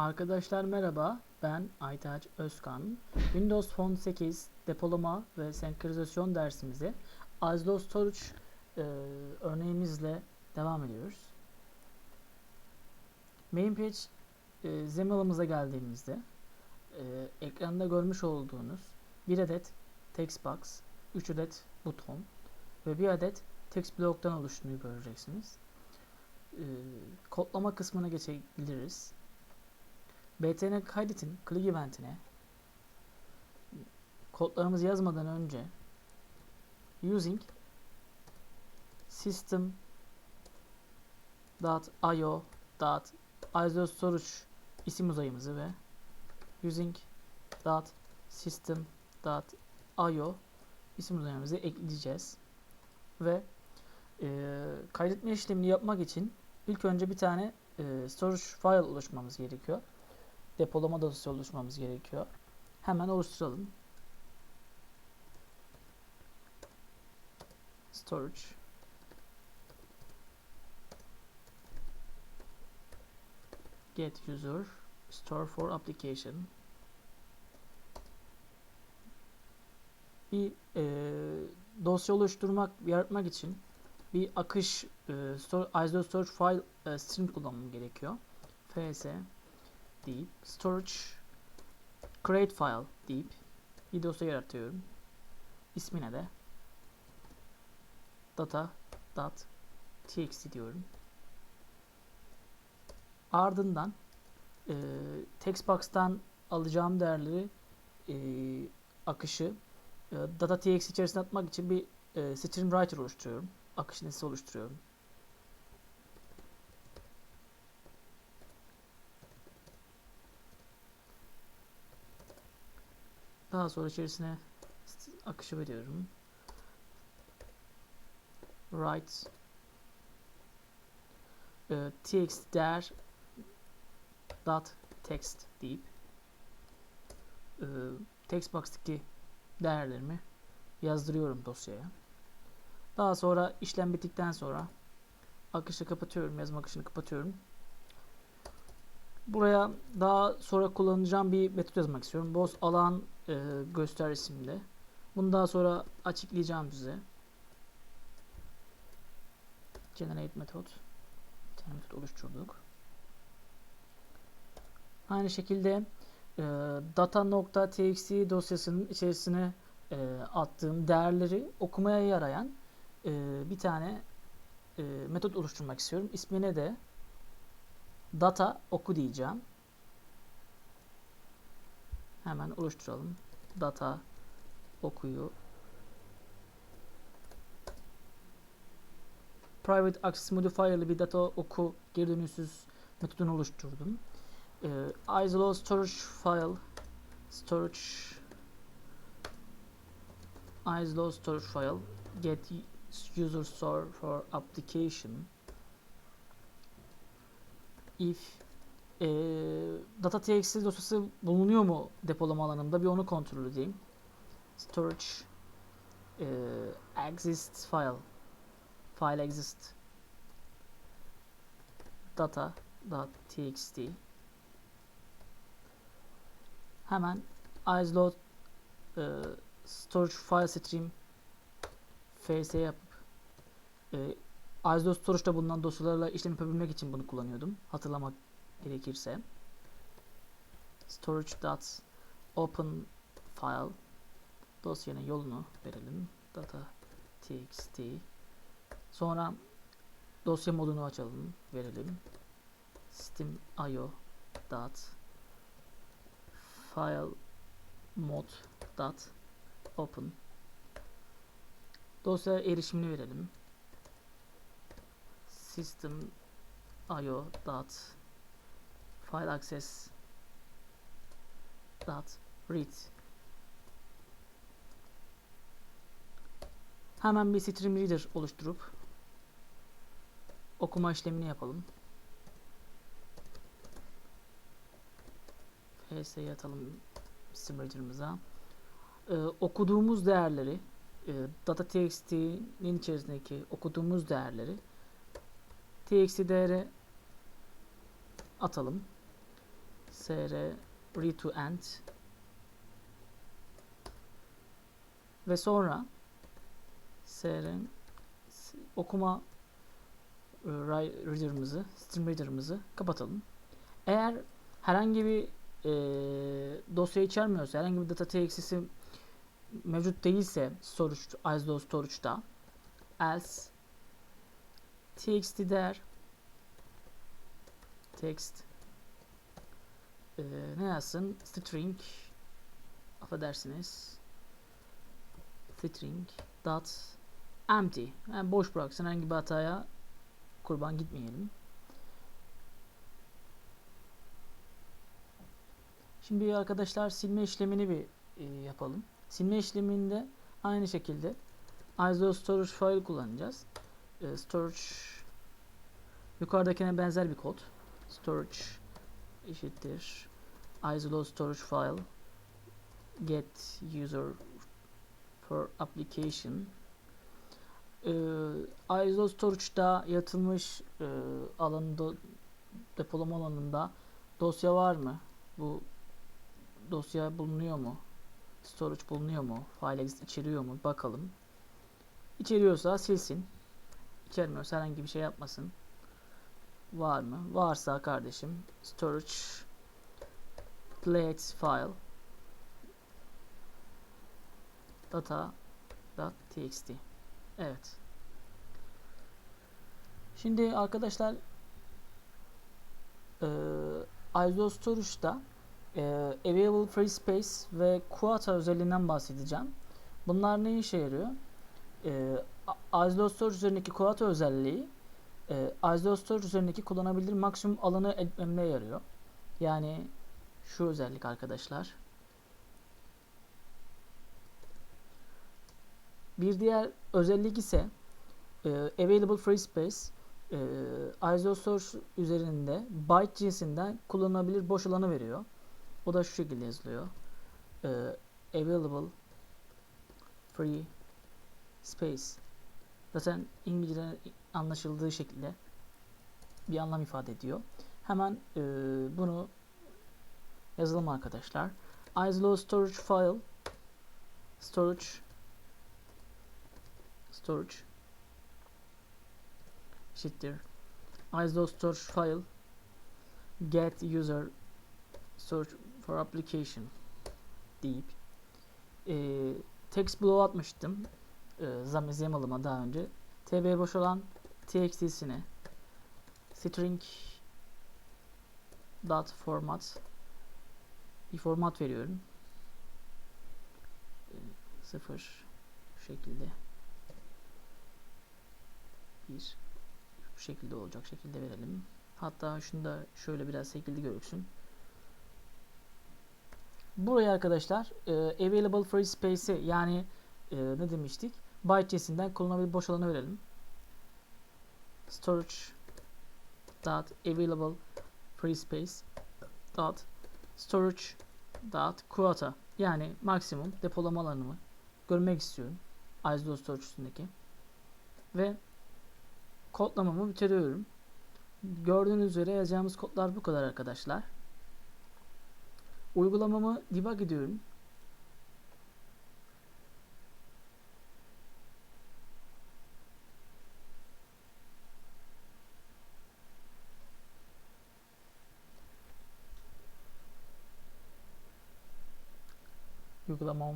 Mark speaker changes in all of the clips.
Speaker 1: Arkadaşlar merhaba, ben Aytaç Özkan. Windows Phone 8 depolama ve senkronizasyon dersimize Azlo Storage e, örneğimizle devam ediyoruz. Main page e, zeminimize geldiğimizde e, ekranda görmüş olduğunuz bir adet text box, 3 adet buton ve bir adet text bloktan oluştuğunu göreceksiniz. E, kodlama kısmına geçebiliriz. Btn kaydetin click eventine kodlarımızı yazmadan önce using system .io .iso storage isim uzayımızı ve using .system .io isim uzayımızı ekleyeceğiz. Ve e, kaydetme işlemini yapmak için ilk önce bir tane e, storage file oluşturmamız gerekiyor depolama dosyası oluşturmamız gerekiyor. Hemen oluşturalım. Storage Get user store for application bir e, dosya oluşturmak, yaratmak için bir akış e, store, ISO storage file e, string kullanmam gerekiyor. fs deyip storage create file deyip bir dosya yaratıyorum. İsmine de data.txt diyorum. Ardından e, textbox'tan alacağım değerleri e, akışı e, data.txt içerisine atmak için bir e, stream writer oluşturuyorum. Akış nesnesi oluşturuyorum. Daha sonra içerisine akışı veriyorum. Write e, txt değer dot text deyip e, text box'taki değerlerimi yazdırıyorum dosyaya. Daha sonra işlem bittikten sonra akışı kapatıyorum, yazma akışını kapatıyorum. Buraya daha sonra kullanacağım bir metot yazmak istiyorum. Boss alan e, göster isimli. Bunu daha sonra açıklayacağım size. Generate metot. Bir tane metot oluşturduk. Aynı şekilde e, data.txt dosyasının içerisine e, attığım değerleri okumaya yarayan e, bir tane e, metot oluşturmak istiyorum. İsmine de data oku diyeceğim. Hemen oluşturalım. Data okuyu Private Access Modifier'lı bir data oku geri dönüşsüz metodunu oluşturdum. Ee, isolo storage file storage isolo storage file get user store for application if e, data.txt dosyası bulunuyor mu depolama alanımda bir onu kontrol edeyim. Storage e, exist file. File exist. Data.txt hemen isload e, storage file stream fs yapıp e, ISO Storage'da bulunan dosyalarla işlem yapabilmek için bunu kullanıyordum. Hatırlamak gerekirse. Storage.open file dosyanın yolunu verelim. Data.txt Sonra dosya modunu açalım. Verelim. System.io dot file mod dot open dosya erişimini verelim system io dot file access dot read hemen bir stream reader oluşturup okuma işlemini yapalım. FS'yi atalım stream reader'ımıza. Ee, okuduğumuz değerleri e, data.txt'nin içerisindeki okuduğumuz değerleri txt değeri atalım. str read to end ve sonra str okuma e, reader'ımızı, stream reader'ımızı kapatalım. Eğer herhangi bir e, dosya içermiyorsa, herhangi bir data txt'si mevcut değilse storage, ISO storage'da else txt değer text e, ne yazsın? String affedersiniz string dot empty yani boş bıraksın herhangi bir hataya kurban gitmeyelim. Şimdi arkadaşlar silme işlemini bir e, yapalım. Silme işleminde aynı şekilde ISO storage file kullanacağız. E, storage yukarıdakine benzer bir kod. Storage eşittir ISO storage file get user for application e, ISO storage'da yatılmış e, alanında depolama alanında dosya var mı? Bu dosya bulunuyor mu? Storage bulunuyor mu? File içeriyor mu? Bakalım. İçeriyorsa silsin. İçermiyorsa herhangi bir şey yapmasın. Var mı? Varsa kardeşim storage plates file data.txt Evet. Şimdi arkadaşlar e, ISO Storage'da e, Available Free Space ve Quota özelliğinden bahsedeceğim. Bunlar ne işe yarıyor? E, ISO Storage üzerindeki Quota özelliği e, ISO Storage üzerindeki kullanabilir maksimum alanı etmemde yarıyor. Yani şu özellik arkadaşlar. Bir diğer özellik ise e, Available Free Space e, ISO Storage üzerinde byte cinsinden kullanılabilir boş alanı veriyor. O da şu şekilde yazılıyor. E, available Free Space zaten İngilizce'de anlaşıldığı şekilde bir anlam ifade ediyor. Hemen e, bunu yazalım arkadaşlar. ISO Storage File. Storage. Storage. Eşittir. ISO storage file. Get user search for application deyip e, text bloğu atmıştım e, ZAML'ıma daha önce tb boş olan txt'sine string dot format bir format veriyorum e, sıfır şu şekilde bir bu şekilde olacak şekilde verelim. Hatta şunu da şöyle biraz şekilde görüksün. Buraya arkadaşlar e, available free space'i yani e, ne demiştik? Byte cinsinden kullanılabilir boş alanı verelim. Storage dot available free space dot storage dot quota yani maksimum depolama alanımı görmek istiyorum. ISO storage üstündeki ve kodlamamı bitiriyorum. Gördüğünüz üzere yazacağımız kodlar bu kadar arkadaşlar. Uygulamamı debug ediyorum. Uygulamam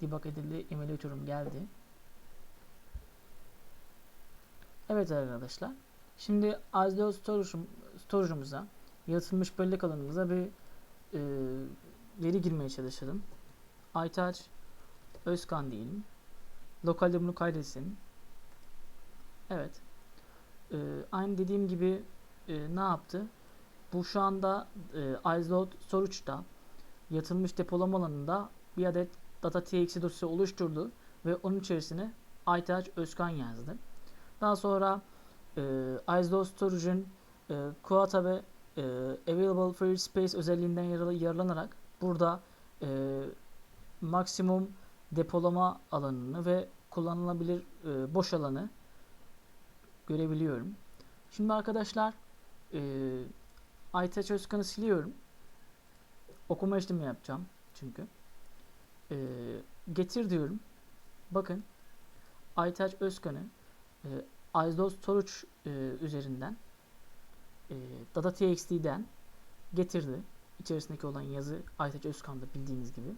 Speaker 1: debug edildi. Emulator'um geldi. Evet arkadaşlar. Şimdi ISO storage'um, storage'ımıza yaratılmış bellek alanımıza bir e, veri girmeye çalışalım. Aytaç Özkan diyelim. Lokalde bunu kaydetsin. Evet. E, aynı dediğim gibi e, ne yaptı? Bu şu anda e, ISO storage'da yaratılmış depolama alanında bir adet data.txt dosya oluşturdu ve onun içerisine Aytaç Özkan yazdı. Daha sonra e, ISO Storage'ın e, Quota ve e, Available Free Space özelliğinden yararlanarak burada e, maksimum depolama alanını ve kullanılabilir e, boş alanı görebiliyorum. Şimdi arkadaşlar e, Aytaç Özkan'ı siliyorum. Okuma işlemi yapacağım çünkü. Ee, getir diyorum. Bakın Aytaç Özkan'ı e, Isos Storage e, üzerinden e, Data.txt'den getirdi. İçerisindeki olan yazı Aytaç Özkan'da bildiğiniz gibi.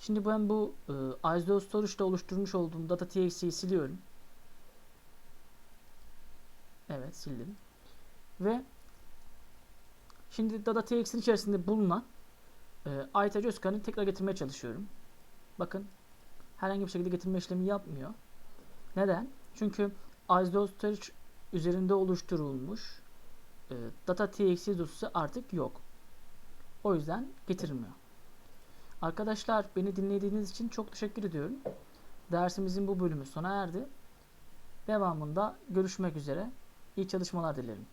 Speaker 1: Şimdi ben bu e, Isos Storage'da oluşturmuş olduğum Data.txt'yi siliyorum. Evet sildim. Ve şimdi Data.txt'in içerisinde bulunan e, Aytaç Özkan'ı tekrar getirmeye çalışıyorum. Bakın herhangi bir şekilde getirme işlemi yapmıyor. Neden? Çünkü Storage üzerinde oluşturulmuş e, Data.txt dosyası artık yok. O yüzden getirmiyor. Arkadaşlar beni dinlediğiniz için çok teşekkür ediyorum. Dersimizin bu bölümü sona erdi. Devamında görüşmek üzere. İyi çalışmalar dilerim.